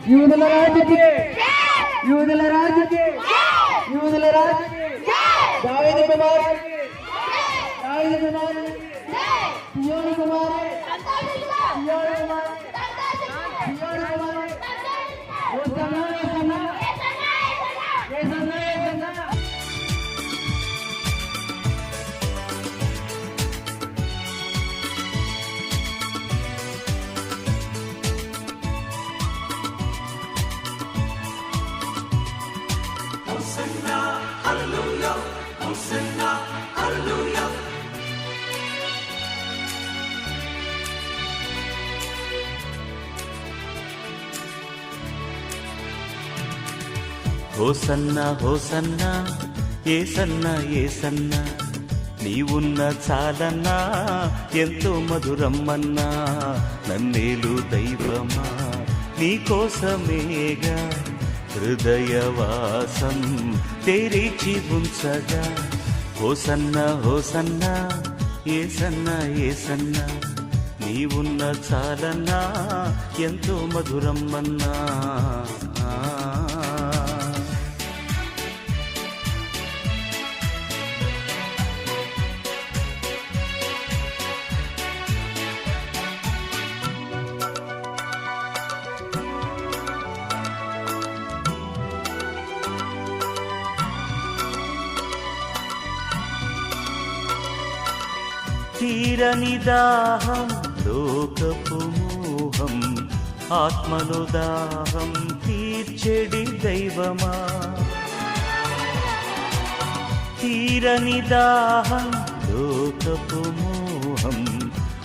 ಯುವದಲ ರಾಜ್ಯಕ್ಕೆ? ಯುವದಲ ರಾಜ್ಯಕ್ಕೆ? ಯುವದಲ ರಾಜ್ಯಕ್ಕೆ? ದಾವಿದ ಕುಮಾರ್ ದಾವಿದ హోసన్న హోసన్న ఏసన్న ఏసన్న నీవున్న చాలన్నా ఎంతో మధురమ్మన్నా నన్నేలు దైవమా నీకోసమేగా హృదయవాసం తెరిచి ఉంచగా. హోసన్న హోసన్న ఏసన్న ఏసన్న నీవున్న చాలన్నా ఎంతో మధురమ్మన్నా. తీరని దాహం లోకపు మోహం ఆత్మను దాహం తీర్చెడి దైవమా? తీరని దాహం లోకపు మోహం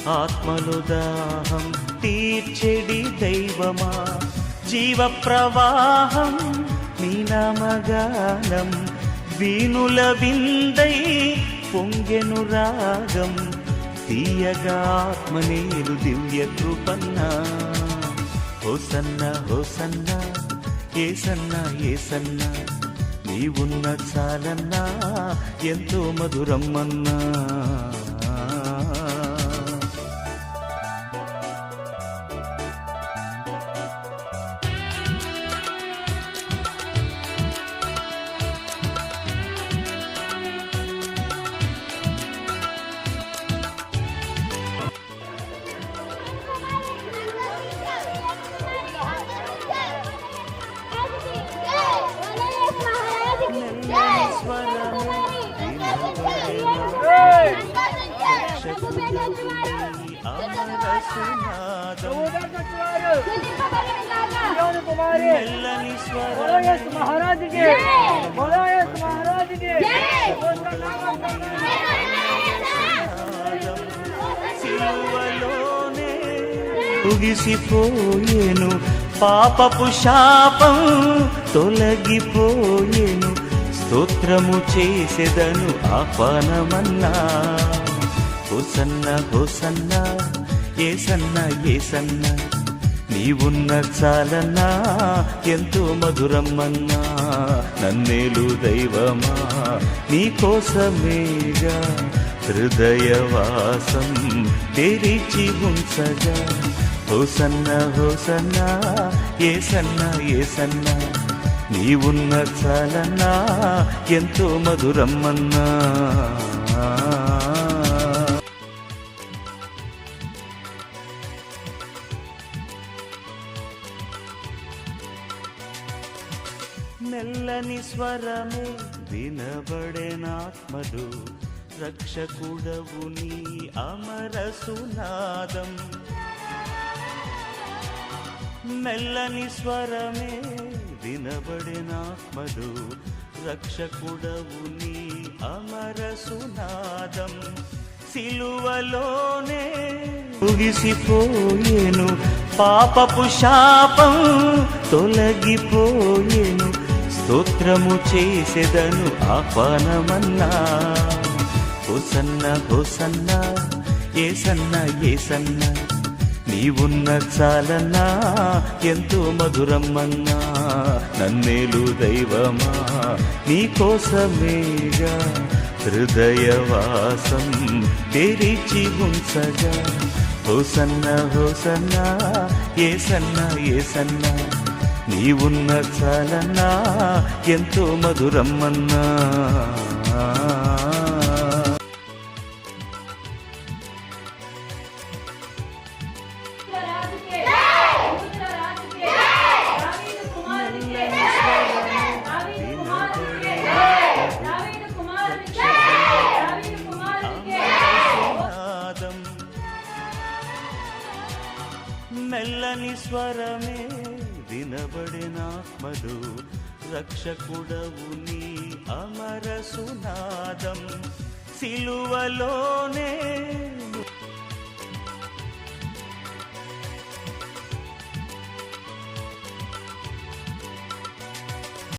ఆత్మను దాహం తీర్చెడి దైవమా? జీవ ప్రవాహం నీ నామగానం వీణుల విందై పొంగెను రాగం తీయగా ఆత్మనేలు దివ్య కృపన్నా. హోసన్న హోసన్న ఏసన్న ఏసన్న నీవున్న చాలన్నా ఎంతో మధురమ్మన్నా మెల్లని మహారాజుకి. మహారాజుకి. ముగిసిపోయేను పాపపు శాపం తొలగిపోయేను స్తోత్రము చేసెదను ఆహ్వానమన్నా. హోసన్న హోసన్న ఏసన్న ఏసన్న నీవున్న చాలన్నా ఎంతో మధురమ్మన్నా నన్నేలు దైవమా? నీకోసమేగా హృదయవాసం తెరిచి ఉంచగా. హోసన్న హోసన్న ఏసన్న ఏసన్న నీవున్న చాలన్నా ఎంతో మధురమ్మన్నా మెల్లని స్వరమే వినబడేనాత్మలు. రక్షకుడవు నీ అమరసునాదం మెల్లని స్వరమే వినబడినాత్మడు రక్షకుడవు నీ అమరసునాదం సిలువలోనే ముగిసిపోయేను పాపపు శాపం తొలగిపో స్తోత్రము చేసేదను ఆహ్వానమన్నా. హోసన్న హోసన్న ఏ సన్న నీవున్న చాలన్నా ఎంతో మధురమ్మన్నా నన్నేలు దైవమా నీకోసమేగా. హృదయవాసం తెరిచి ఉంచగా. హోసన్న హోసన్న ఏ సన్నా. నీవున్న చాలన్నా ఎంతో మధురమ్మన్నా నాదం. మెల్లని స్వరమే వినబడినాత్మలు రక్షకుడవు నీ అమరసునాదం సిలువలోనే